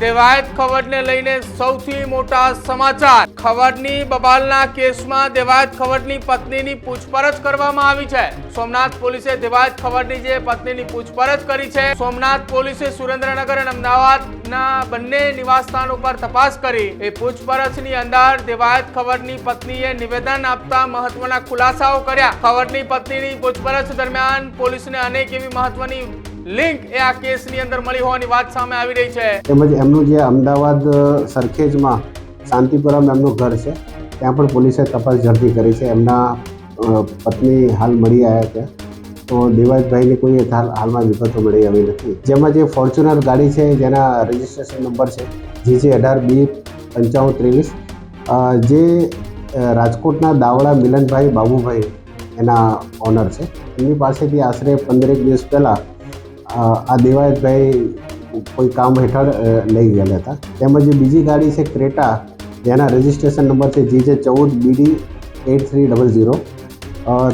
દેવાયત ખવડને લઈને સૌથી મોટા સમાચાર. ખવડની બબાલના કેસમાં દેવાયત ખવડની પત્નીની પૂછપરછ કરવામાં આવી છે. સોમનાથ પોલીસે દેવાયત ખવડની જે પત્નીની પૂછપરછ કરી છે, સોમનાથ પોલીસે સુરેન્દ્રનગર અને અમદાવાદના બંને નિવાસસ્થાન ઉપર તપાસ કરી. એ પૂછપરછની અંદર દેવાયત ખવડની પત્નીએ નિવેદન આપતા મહત્વના ખુલાસાઓ કર્યા. ખવડની પત્નીની પૂછપરછ દરમિયાન પોલીસને અનેક એવી મહત્વની લિંક એ આ કેસની અંદર મળી હોવાની વાત સામે આવી રહી છે. તેમજ એમનું જે અમદાવાદ સરખેજમાં શાંતિપુરમ એમનું ઘર છે, ત્યાં પણ પોલીસે તપાસ ઝડપી કરી છે. એમના પત્ની હાલ મળી આવ્યા છે. તો દેવાજભાઈને કોઈ હાલ, હાલમાં વિગતો મળી આવી નથી. જેમાં જે ફોર્ચ્યુનર ગાડી છે, જેના રજિસ્ટ્રેશન નંબર છે, જીજે અઢાર બી પંચાવન ત્રેવીસ જે રાજકોટના દાવડા મિલનભાઈ બાબુભાઈ એના ઓનર છે. એમની પાસેથી આશરે પંદરેક દિવસ પહેલાં આ દેવાયતભાઈ કોઈ કામ હેઠળ લઈ ગયેલા હતા. તેમજ બીજી ગાડી છે ક્રેટા, જેના રજિસ્ટ્રેશન નંબર છે જી જે ચૌદ BD eight three double zero.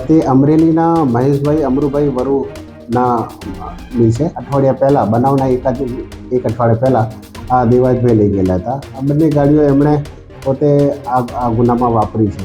તે અમરેલીના મહેશભાઈ અમરુભાઈ વરુના છે. અઠવાડિયા પહેલાં, બનાવના એકાદ એક અઠવાડિયા પહેલાં આ દેવાજભાઈ લઈ ગયેલા હતા. આ બંને ગાડીઓ એમણે પોતે આ આ ગુનામાં વાપરી છે.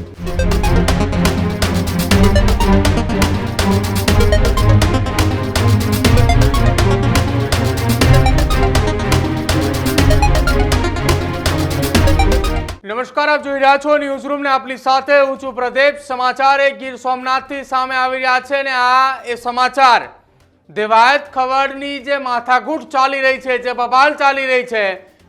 નમસ્કાર, આપ જોઈ રહ્યા છો ન્યૂઝ રૂમ ને આપની સાથે હું છું પ્રદીપ. સમાચાર, એ ગીર સોમનાથથી સામે આવી રહ્યા છે ને આ એ સમાચાર. દેવાયત ખવડની જે માથાકૂટ ચાલી રહી છે, જે બબાલ ચાલી રહી છે,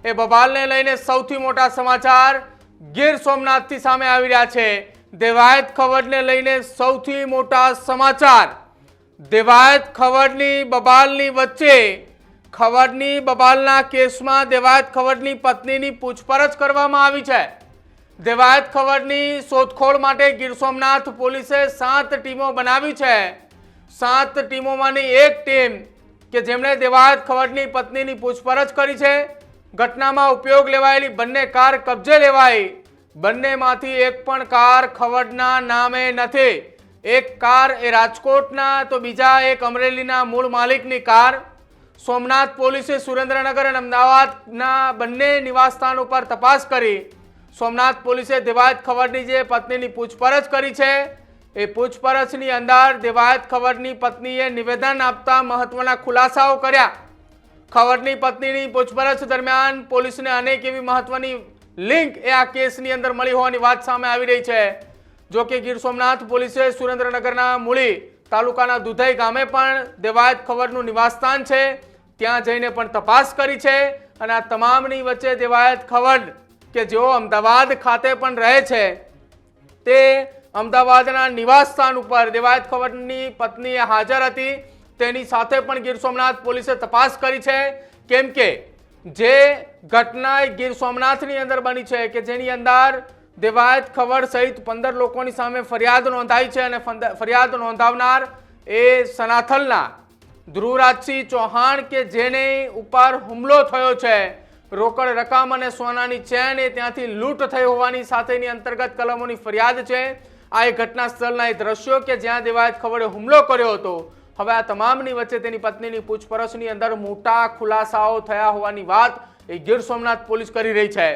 એ બબાલને લઈને સૌથી મોટા સમાચાર ગીર સોમનાથથી સામે આવી રહ્યા છે. દેવાયત ખવડને લઈને સૌથી મોટા સમાચાર. દેવાયત ખવડની બબાલની વચ્ચે ખવડની બબાલના કેસમાં દેવાયત ખવડની પત્નીની પૂછપરછ કરવામાં આવી છે. દેવાયત ખવડની શોધખોળ માટે ગીર સોમનાથ પોલીસે સાત ટીમો બનાવી છે. સાત ટીમોમાંની એક ટીમ કે જેમણે દેવાયત ખવડની પત્નીની પૂછપરછ કરી છે. ઘટનામાં ઉપયોગ લેવાયેલી બંને કાર કબજે લેવાઈ. બંનેમાંથી એક પણ કાર ખવડના નામે નથી. એક કાર એ રાજકોટના, તો બીજા એક અમરેલીના મૂળ માલિકની કાર. સોમનાથ પોલીસે સુરેન્દ્રનગર અને અમદાવાદના બંને નિવાસસ્થાન ઉપર તપાસ કરી. સોમનાથ પોલીસે દેવાયત ખવડની જે પત્નીની પૂછપરછ કરી છે, એ પૂછપરછની અંદર દેવાયત ખવડની પત્નીએ નિવેદન આપતા મહત્વના ખુલાસાઓ કર્યા. ખવડની પત્નીની પૂછપરછ દરમિયાન પોલીસને અનેક એવી મહત્વની લિંક એ આ કેસની અંદર મળી હોવાની વાત સામે આવી રહી છે. જો કે ગીર સોમનાથ પોલીસે સુરેન્દ્રનગરના મૂળી તાલુકાના દુધઈ ગામે પણ દેવાયત ખવડનું નિવાસસ્થાન છે. ત્યાં જઈને પણ તપાસ કરી છે અને આ તમામની વચ્ચે દેવાયત ખવડ કે જેઓ અમદાવાદ ખાતે પણ રહે છે, તે અમદાવાદના નિવાસસ્થાન ઉપર દેવાયત ખવડની પત્ની હાજર હતી, તેની સાથે પણ ગીર સોમનાથ પોલીસે તપાસ કરી છે. કેમ કે જે ઘટના ગીર સોમનાથની અંદર બની છે કે જેની અંદર દેવાયત ખવડ સહિત પંદર લોકોની સામે ફરિયાદ નોંધાઈ છે અને ફરિયાદ નોંધાવનાર એ સનાથલના ધ્રુવરાજસિંહ ચૌહાણ કે જેને ઉપર હુમલો થયો છે, રોકડ રકમ અને સોનાની ચેન એ ત્યાંથી લૂંટ થઈ હોવાની સાથેની અંતર્ગત કલમોની ફરિયાદ છે. આ એ ઘટના સ્થળના એ દ્રશ્યો કે જ્યાં દેવાયત ખવડે હુમલો કર્યો હતો. હવે આ તમામની વચ્ચે તેની પત્નીની પૂછપરછની અંદર મોટા ખુલાસાઓ થયા હોવાની વાત એ ગીર સોમનાથ પોલીસ કરી રહી છે.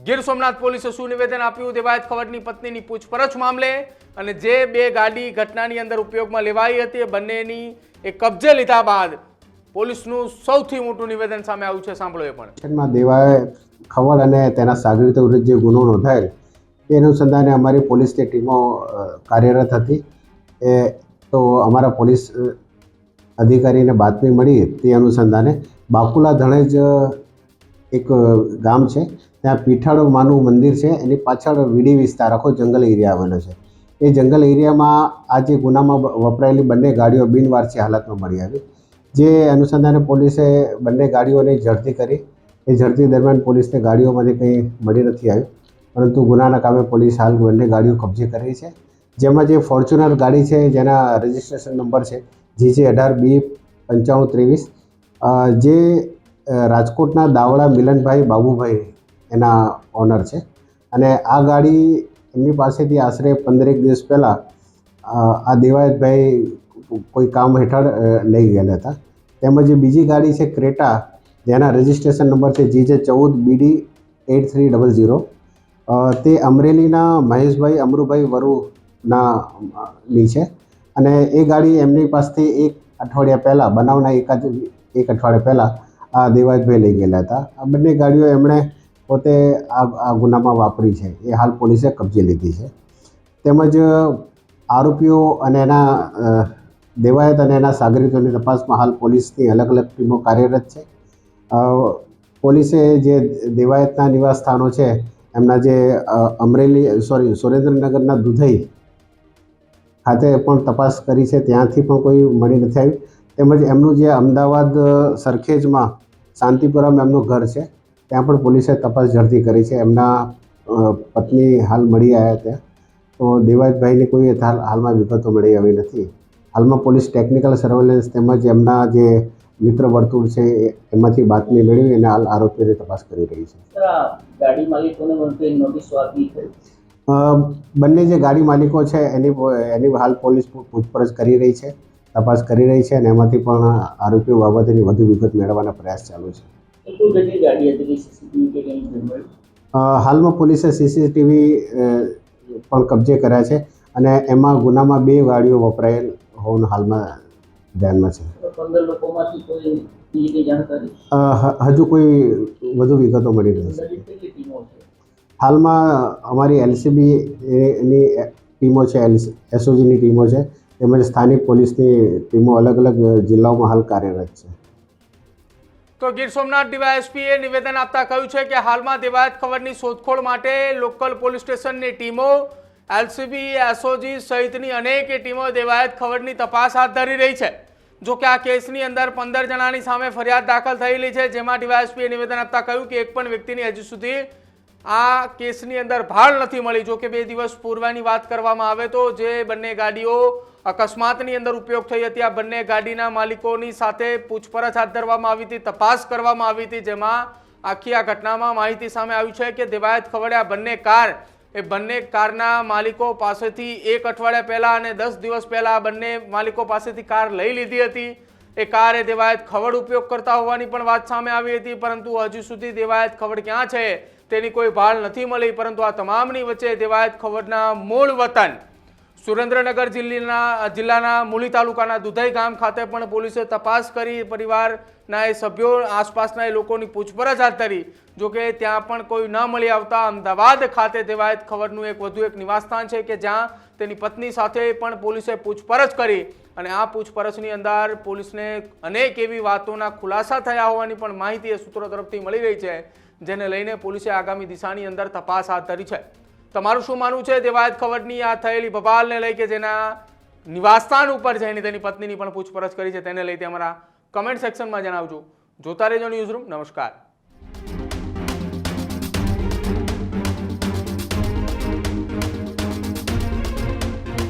ગીર સોમનાથ પોલીસે શું નિવેદન આપ્યું દેવાયત ખવડની પત્નીની પૂછપરછ મામલે અને જે બે ગાડી ઘટનાની અંદર ઉપયોગમાં લેવાઈ હતી એ બંનેની એ કબજે લીધા બાદ પોલીસનું સૌથી મોટું નિવેદન સામે આવ્યું છે. સાંભળો એ પણ. દેવાય ખવડ અને તેના સાગરીતો વિરુદ્ધ જે ગુનો નોંધાયેલ તે અનુસંધાને અમારી પોલીસની ટીમો કાર્યરત હતી. એ તો અમારા પોલીસ અધિકારીને બાતમી મળી તે અનુસંધાને બાકુલા ધણેજ એક ગામ છે. ત્યાં પીઠાળો માનું મંદિર છે. એની પાછળ વીડી વિસ્તાર, આખો જંગલ એરિયા આવેલો છે. એ જંગલ એરિયામાં આ જે ગુનામાં વપરાયેલી બંને ગાડીઓ બિનવારસી હાલતમાં મળી આવી. જે અનુસંધાને પોલીસે બંને ગાડીઓની ઝડપી કરી. એ ઝડપી દરમિયાન પોલીસને ગાડીઓમાંથી કંઈ મળી નથી આવ્યું. પરંતુ ગુનાના કામે પોલીસ હાલ બંને ગાડીઓ કબજે કરી છે. જેમાં જે ફોર્ચ્યુનર ગાડી છે, જેના રજિસ્ટ્રેશન નંબર છે જીજે અઢાર બી પંચાવન ત્રેવીસ જે રાજકોટના દાવડા મિલનભાઈ બાબુભાઈ એના ઓનર છે. અને આ ગાડી એમની પાસેથી આશરે પંદરેક દિવસ પહેલાં આ દેવાયતભાઈ કોઈ કામ હેઠળ લઈ ગયેલા હતા. તેમજ બીજી ગાડી છે ક્રેટા, જેના રજિસ્ટ્રેશન નંબર છે જી જે ચૌદ BD eight three double zero. તે અમરેલીના મહેશભાઈ અમરુભાઈ વરુના ની છે. અને એ ગાડી એમની પાસેથી એક અઠવાડિયા પહેલાં, બનાવના એકાદ એક અઠવાડિયા પહેલાં આ દેવાજભાઈ લઈ ગયેલા હતા. આ બંને ગાડીઓ એમણે પોતે આ આ ગુનામાં વાપરી છે. એ હાલ પોલીસે કબજે લીધી છે. તેમજ આરોપીઓ અને એના દેવાયત અને એના સાગરીતોની તપાસમાં હાલ પોલીસની અલગ અલગ ટીમો કાર્યરત છે. પોલીસે જે દેવાયતના નિવાસ સ્થાનો છે, એમના જે અમરેલી, સોરી, સુરેન્દ્રનગરના દુધઈ ખાતે પણ તપાસ કરી છે. ત્યાંથી પણ કોઈ મળી નથી આવ્યું. તેમજ એમનું જે અમદાવાદ સરખેજમાં શાંતિપુરમ એમનું ઘર છે. ત્યાં પણ પોલીસે તપાસ ઝડપી કરી છે. એમના પત્ની હાલ મળી આવ્યા ત્યાં તો દેવાજભાઈની કોઈ હાલ હાલમાં વિગતો મળી આવી નથી. હાલમાં પોલીસ ટેકનિકલ સર્વેલન્સ તેમજ એમના જે મિત્ર વર્તુળ છે એમાંથી બાતમી મેળવી અને હાલ આરોપીની તપાસ કરી રહી છે. બંને જે ગાડી માલિકો છે એની એની હાલ પોલીસ પૂછપરછ કરી રહી છે તપાસ કરી રહી છે અને એમાંથી પણ આરોપીઓ બાબતેની વધુ વિગત મેળવવાના પ્રયાસ ચાલુ છે. હાલમાં પોલીસે સીસીટીવી પણ કબજે કર્યા છે અને એમાં ગુનામાં બે ગાડીઓ વપરાયેલ હોવાનું હાલમાં ધ્યાનમાં છે. હજુ કોઈ વધુ વિગતો મળી નથી. હાલમાં અમારી એલસીબી ની ટીમો છે એસઓજીની ટીમો છે તેમજ સ્થાનિક પોલીસની ટીમો અલગ અલગ જિલ્લાઓમાં હાલ કાર્યરત છે. તો ગીર સોમનાથ ડીવાયએસપીએ નિવેદન આપતા કહ્યું છે કે હાલમાં દેવાયત ખબરની શોધખોળ માટે લોકલ પોલીસ સ્ટેશનની ટીમો, એલસીબી, એસઓજી સહિતની અનેક ટીમો દેવાયત ખબરની તપાસ હાથ ધરી રહી છે. જો કે આ કેસની અંદર પંદર જણાની સામે ફરિયાદ દાખલ થયેલી છે, જેમાં ડીવાયએસપીએ નિવેદન આપતા કહ્યું કે એક પણ વ્યક્તિની હજુ સુધી આ કેસની અંદર ભાળ નથી મળી. જો કે બે દિવસ પૂર્વની વાત કરવામાં આવે તો જે બંને ગાડીઓ અકસ્માતની અંદર ઉપયોગ થઈ હતી, આ બંને ગાડીના માલિકોની સાથે પૂછપરછ હાથ ધરવામાં આવી હતી, તપાસ કરવામાં આવી હતી, જેમાં આખી આ ઘટનામાં માહિતી સામે આવી છે કે દેવાયત ખવડે આ બંને કાર, એ બંને કારના માલિકો પાસેથી એક અઠવાડિયા પહેલાં અને દસ દિવસ પહેલાં આ બંને માલિકો પાસેથી કાર લઈ લીધી હતી. એ કાર એ દેવાયત ખવડ ઉપયોગ કરતા હોવાની પણ વાત સામે આવી હતી, પરંતુ હજુ સુધી દેવાયત ખવડ ક્યાં છે? તેની કોઈ ભાળ નથી મળી, પરંતુ આ તમામની વચ્ચે દેવાયત ખવડના મૂળ વતન સુરેન્દ્રનગર જિલ્લાના જિલ્લાના મૂલી તાલુકાના દુધઈ ગામ ખાતે પણ પોલીસે તપાસ કરી, પરિવારના એ સભ્યો, આસપાસના એ લોકોની પૂછપરછ હાથ ધરી જોકે ત્યાં પણ કોઈ ન મળી આવતા અમદાવાદ ખાતે દેવાયત ખબરનું એક વધુ એક નિવાસસ્થાન છે કે જ્યાં તેની પત્ની સાથે પણ પોલીસે પૂછપરછ કરી અને આ પૂછપરછની અંદર પોલીસને અનેક એવી વાતોના ખુલાસા થયા હોવાની પણ માહિતી એ સૂત્રો તરફથી મળી રહી છે. જેને લઈને પોલીસે આગામી દિશાની અંદર તપાસ હાથ ધરી છે. તમારું શું માનવું છે? દેવાયત ખબરની આ થયેલી બબાલને લઈ કે જેના નિવાસસ્થાન ઉપર જઈને તેની પત્નીની પણ પૂછપરછ કરી છે, તેને લઈ તે અમારા કમેન્ટ સેક્શનમાં જણાવજો. જોતા રહેજો ન્યૂઝ રૂમ નમસ્કાર.